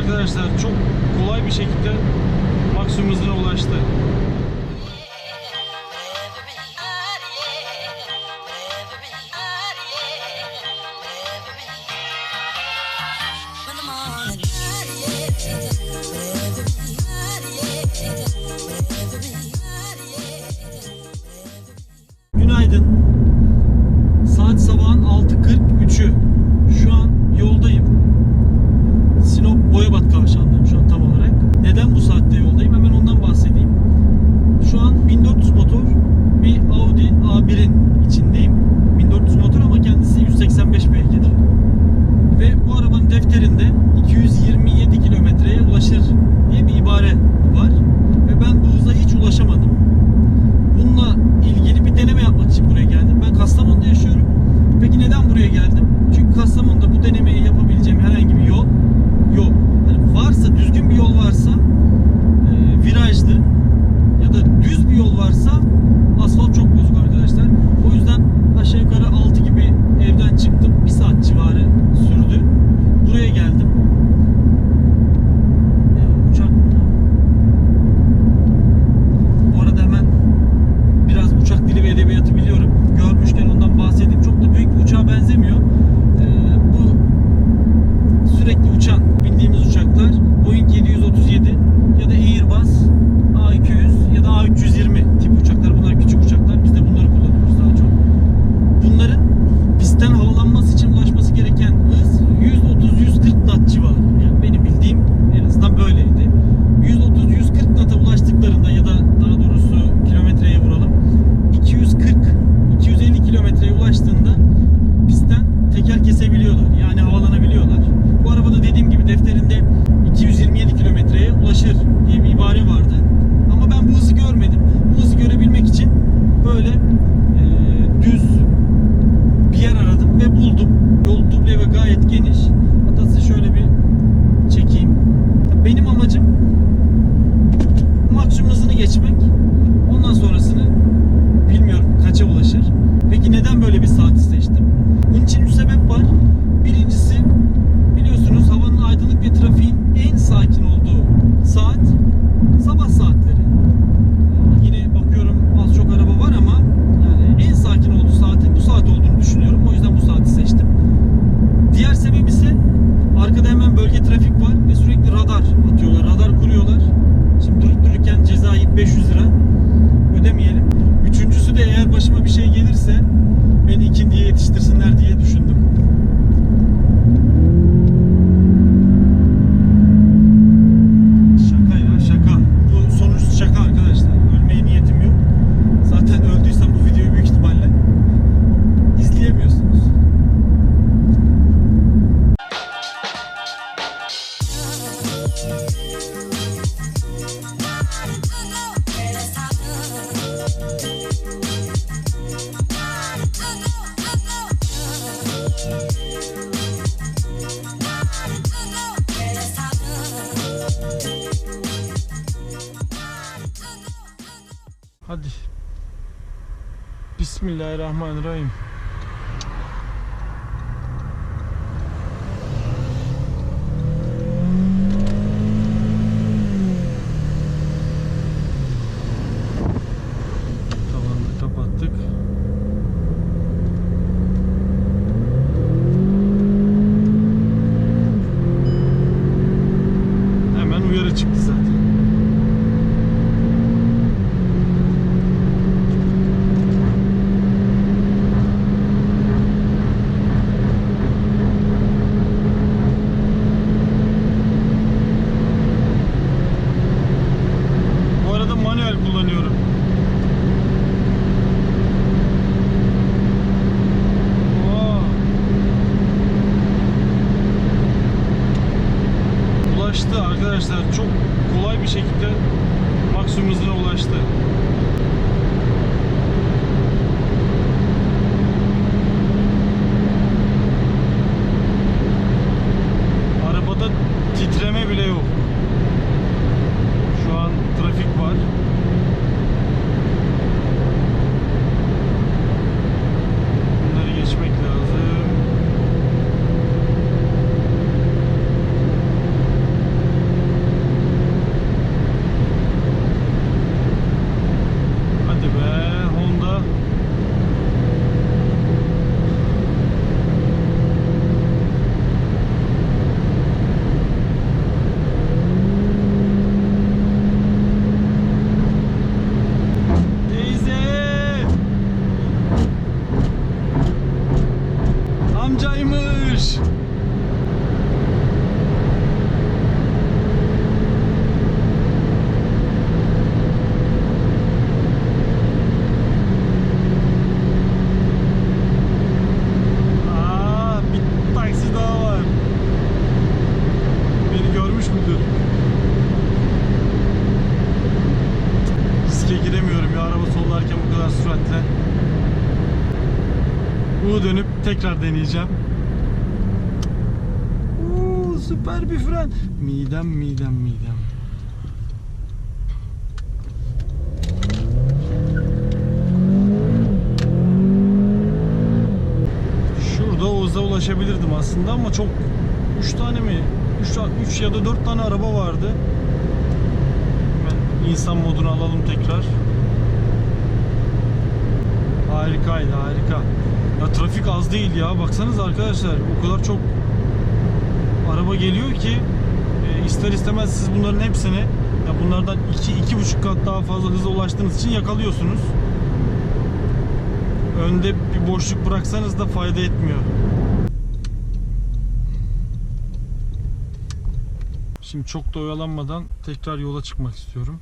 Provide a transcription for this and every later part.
arkadaşlar çok kolay bir şekilde maksimum hızına ulaştı. geçmek Hadi. Bismillahirrahmanirrahim. kolay bir şekilde maksimum hızına ulaştı. Sollarken bu kadar süratle. U dönüp tekrar deneyeceğim. Uuu süper bir fren. Midem midem midem. Şurada Oğuz'a ulaşabilirdim aslında ama çok 3 tane mi? 3 3 ya da 4 tane araba vardı. Hemen insan modunu alalım tekrar. Harikaydı harika. Ya trafik az değil ya. Baksanız arkadaşlar o kadar çok araba geliyor ki e, ister istemez siz bunların hepsini ya bunlardan 2 iki, 2,5 kat daha fazla hıza ulaştığınız için yakalıyorsunuz. Önde bir boşluk bıraksanız da fayda etmiyor. Şimdi çok da oyalanmadan tekrar yola çıkmak istiyorum.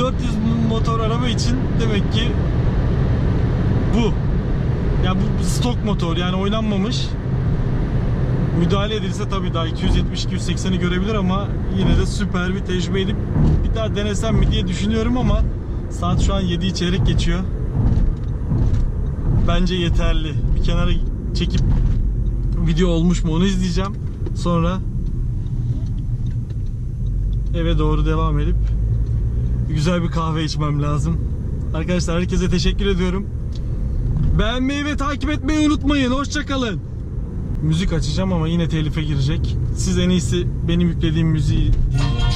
1400 motor araba için demek ki bu. Ya bu stok motor yani oynanmamış. Müdahale edilse tabii daha 270-280'i görebilir ama yine de süper bir tecrübe edip bir daha denesem mi diye düşünüyorum ama saat şu an 7 çeyrek geçiyor. Bence yeterli. Bir kenara çekip video olmuş mu onu izleyeceğim. Sonra eve doğru devam edip güzel bir kahve içmem lazım. Arkadaşlar herkese teşekkür ediyorum. Beğenmeyi ve takip etmeyi unutmayın. Hoşçakalın. Müzik açacağım ama yine telife girecek. Siz en iyisi benim yüklediğim müziği dinleyin.